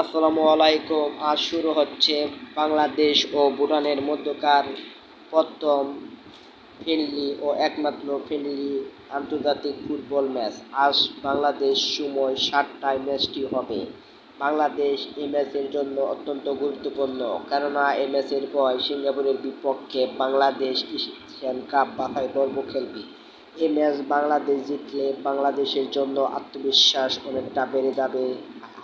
আসসালামু আলাইকুম। আজ শুরু হচ্ছে বাংলাদেশ ও ভুটানের মধ্যকার প্রথম ফ্রেন্ডলি ও একমাত্র ফ্রেন্ডলি আন্তর্জাতিক ফুটবল ম্যাচ। আজ বাংলাদেশ সময় সাতটায় ম্যাচটি হবে। বাংলাদেশ এই ম্যাচের জন্য অত্যন্ত গুরুত্বপূর্ণ, কেননা এই ম্যাচের পর সিঙ্গাপুরের বিপক্ষে বাংলাদেশ এশিয়ান কাপ বাছাই পর্ব খেলবে। এই ম্যাচ বাংলাদেশ জিতলে বাংলাদেশের জন্য আত্মবিশ্বাস অনেকটা বেড়ে যাবে।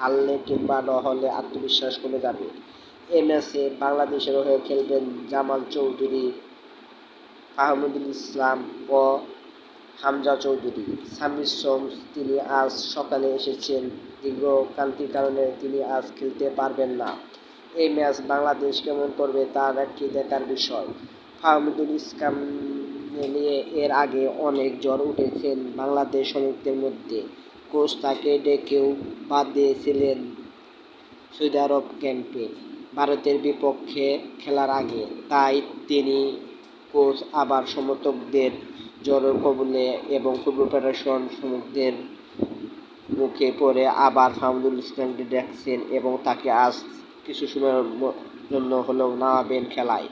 হারলে কিংবা না হলে আত্মবিশ্বাস কমে যাবে। এ ম্যাচে বাংলাদেশের হয়ে খেলবেন জামাল চৌধুরী আহমদুল ইসলাম ও হামজা চৌধুরী। সামির সোমস তিনি আজ সকালে এসেছেন, দীর্ঘ ক্রান্তির কারণে তিনি আজ খেলতে পারবেন না। এই ম্যাচ বাংলাদেশ কেমন করবে তার একটি দেখার বিষয়। ফাহমুদুল ইসলাম নিয়ে এর আগে অনেক জ্বর উঠেছেন বাংলাদেশ শ্রমিকদের মধ্যে। কোচ তাকে ডেকেও বাদ দিয়েছিলেন সৌদি আরব ক্যাম্পে। ভারতের বিপক্ষে খেলার আগে। তাই তিনি কোচ আবার সমর্থকদের জ্বরের কবলে এবং ফুটবল ফেডারেশন সমর্থকদের মুখে পড়ে আবার ফাহমুদুল ইসলামকে দেখছেন এবং তাকে আজ কিছু সময়ের জন্য হলেও নামাবেন খেলায়।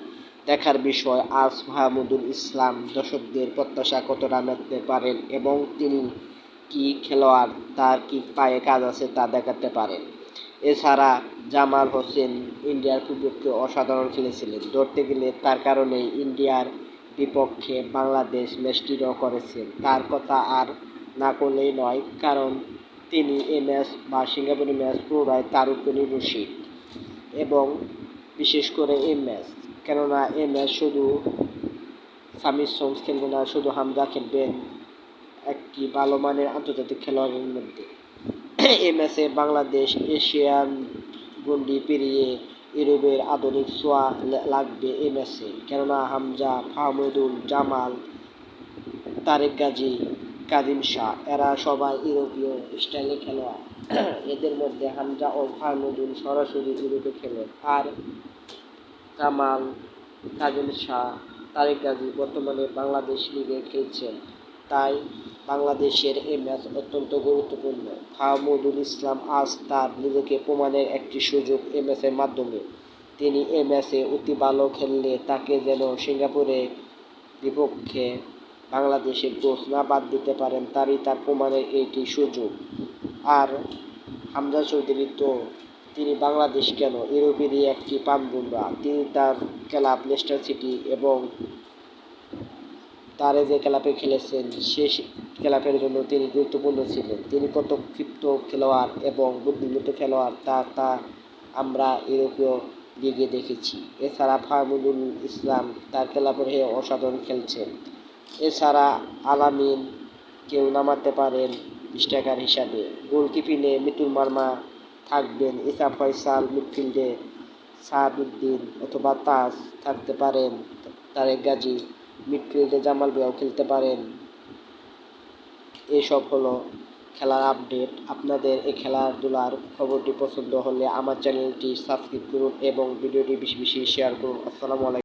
দেখার বিষয়, আজ মাহমুদুল ইসলাম দর্শকদের প্রত্যাশা কতটা মেটতে পারেন এবং তিনি কি খেলোয়াড়, তার কি পায়ে কাজ আছে তা দেখাতে পারেন এছাড়া জামাল হোসেন ইন্ডিয়ার বিপক্ষে অসাধারণ খেলেছিলেন। ধরতে গেলে তার কারণে ইন্ডিয়ার বিপক্ষে বাংলাদেশ ম্যাচটি ড্র করেছেন। তার কথা আর না করলেই নয়, কারণ তিনি এই ম্যাচ বা সিঙ্গাপুরের ম্যাচ পুরোটাই তার উপর নির্ভরশীল এবং বিশেষ করে এই ম্যাচ। কেননা এই ম্যাচ শুধু সামির সোমস খেলবে না, শুধু হামজা খেলবেন একটি ভালো মানের আন্তর্জাতিক খেলোয়াড়ের মধ্যে এই ম্যাচে বাংলাদেশ, এশিয়ান গন্ডি পেরিয়ে ইউরোপের আধুনিক ছোঁয়া লাগবে এই ম্যাচে। কেননা হামজা ফাহমুদুল জামাল, তারেক গাজী, কাদিম শাহ, এরা সবাই ইউরোপীয় স্টাইলে খেলোয়াড়। এদের মধ্যে হামজা ও ফাহমুদুল সরাসরি ইউরোপে খেলে। আর জামাল কাদিম শাহ, তারেক গাজী বর্তমানে বাংলাদেশ লিগে খেলছেন। তাই বাংলাদেশের এই ম্যাচ অত্যন্ত গুরুত্বপূর্ণ। ফাহমুদুল ইসলাম আজ তার নিজেকে প্রমাণের একটি সুযোগ এই ম্যাচের মাধ্যমে। তিনি এই ম্যাচে অতি ভালো খেললে তাকে যেন সিঙ্গাপুরে বিপক্ষে বাংলাদেশের কোচ না বাদ দিতে পারেন, তারই তার প্রমাণের এইটি সুযোগ। আর হামজা চৌধুরী তো তিনি বাংলাদেশ কেন? ইউরোপেরই একটি পানবুমরা তিনি তার ক্লাব লেস্টার সিটি এবং তারে যে ক্লাবে খেলেছেন, সে ক্লাবের জন্য তিনি গুরুত্বপূর্ণ ছিলেন। তিনি কত ক্ষিপ্ত খেলোয়াড় এবং বুদ্ধিমত্ত খেলোয়াড়, তা তা আমরা ইউরোপীয় লিগে দেখেছি। এছাড়া ফাহমুদুল ইসলাম তার ক্লাবের হয়ে অসাধারণ খেলছেন। এছাড়া আলামিন কেউ নামাতে পারেন স্ট্রাইকার হিসাবে। গোলকিপিংয়ে মিতুল মার্মা থাকবেন ইসা ফয়সাল মিডফিল্ডে সাহাবুদ্দিন অথবা তাজ থাকতে পারেন তারেক গাজী। মিডফিল্ডে জামাল বিয়াও খেলতে পারেন। এসব হলো খেলার আপডেট। আপনাদের এই খেলাধুলার খবরটি পছন্দ হলে আমার চ্যানেলটি সাবস্ক্রাইব করুন এবং ভিডিওটি বেশি বেশি শেয়ার করুন। আসসালামু আলাইকুম।